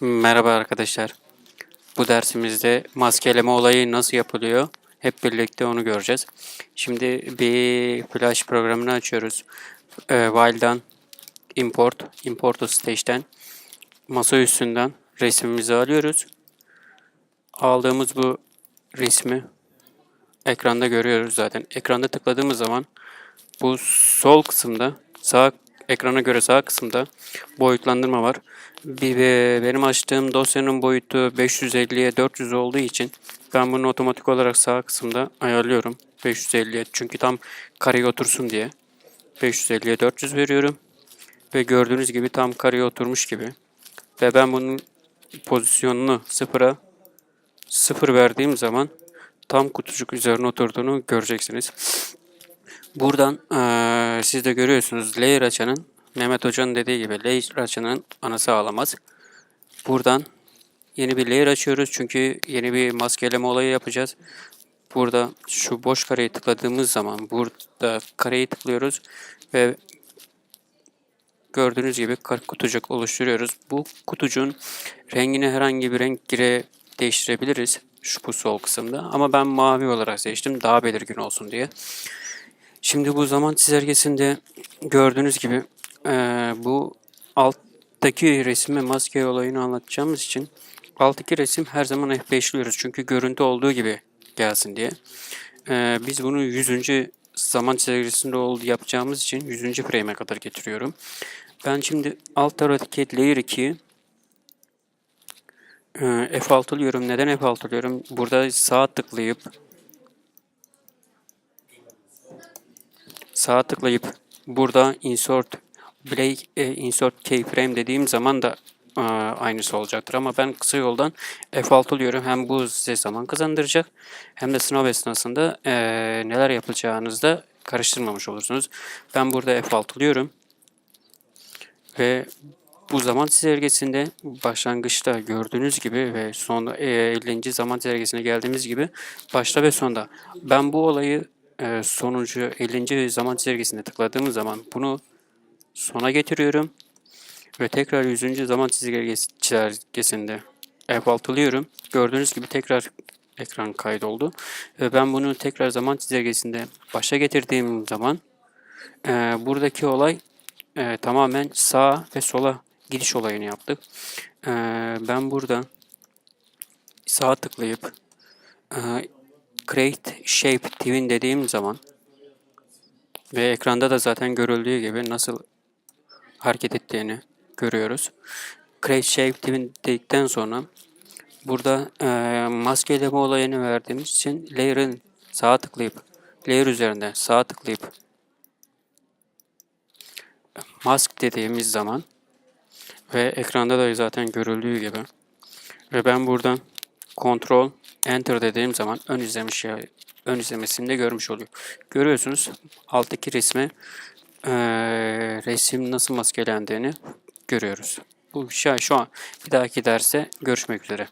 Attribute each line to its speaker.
Speaker 1: Merhaba arkadaşlar. Bu dersimizde maskeleme olayı nasıl yapılıyor? Hep birlikte onu göreceğiz. Şimdi bir Flash programını açıyoruz. Ee, While'dan import, import to stage'den masa üstünden resmimizi alıyoruz. Aldığımız bu resmi ekranda görüyoruz zaten. Ekranda tıkladığımız zaman bu sol kısımda sağ ekrana göre sağ kısımda boyutlandırma var. E, benim açtığım dosyanın boyutu 550'ye 400 olduğu için ben bunu otomatik olarak sağ kısımda ayarlıyorum. 550'ye çünkü tam kareye otursun diye. 550'ye 400 veriyorum. Ve gördüğünüz gibi tam kareye oturmuş gibi. Ve ben bunun pozisyonunu sıfıra sıfır verdiğim zaman tam kutucuk üzerine oturduğunu göreceksiniz. Buradan eee, siz de görüyorsunuz layer açanın Mehmet Hoca'nın dediği gibi layer açanın anası ağlamaz. Buradan yeni bir layer açıyoruz çünkü yeni bir maskeleme olayı yapacağız. Burada şu boş kareyi tıkladığımız zaman burada kareyi tıklıyoruz ve gördüğünüz gibi kutucuk oluşturuyoruz. Bu kutucuğun rengini herhangi bir renk gire değiştirebiliriz şu bu sol kısımda ama ben mavi olarak seçtim daha belirgin olsun diye. Şimdi bu zaman çizelgesinde gördüğünüz gibi eee, bu alttaki resme maske olayını anlatacağımız için alttaki resim her zaman F5'liyoruz. Çünkü görüntü olduğu gibi gelsin diye. Eee, biz bunu 100. zaman çizelgesinde oldu yapacağımız için 100. frame'e kadar getiriyorum. Ben şimdi alt taraftaki layer 2'yi eee, F6'lıyorum. Neden F6'lıyorum? Burada sağ tıklayıp sağa tıklayıp burada insert break e, insert keyframe dediğim zaman da e, aynısı olacaktır ama ben kısa yoldan F6'lıyorum. Hem bu size zaman kazandıracak hem de sınav esnasında e, neler yapılacağınızı da karıştırmamış olursunuz. Ben burada F6'lıyorum ve bu zaman çizelgesinde başlangıçta gördüğünüz gibi ve son e, 50. zaman çizelgesine geldiğimiz gibi başta ve sonda ben bu olayı e, sonuncu 50. zaman çizelgesine tıkladığımız zaman bunu sona getiriyorum ve tekrar 100. zaman çizelgesi, çizelgesinde F6'lıyorum. Gördüğünüz gibi tekrar ekran kaydoldu. Ve ben bunu tekrar zaman çizelgesinde başa getirdiğim zaman e, buradaki olay e, tamamen sağa ve sola gidiş olayını yaptık. E, ben burada sağa tıklayıp e, Create Shape Twin dediğim zaman ve ekranda da zaten görüldüğü gibi nasıl hareket ettiğini görüyoruz. Create Shape Twin dedikten sonra burada e, maskeleme olayını verdiğimiz için layer'ın sağa tıklayıp layer üzerinde sağa tıklayıp mask dediğimiz zaman ve ekranda da zaten görüldüğü gibi ve ben buradan Ctrl Enter dediğim zaman ön izlemiş ya ön izlemesini de görmüş oluyor. Görüyorsunuz alttaki resme eee, resim nasıl maskelendiğini görüyoruz. Bu şey şu an bir dahaki derse görüşmek üzere.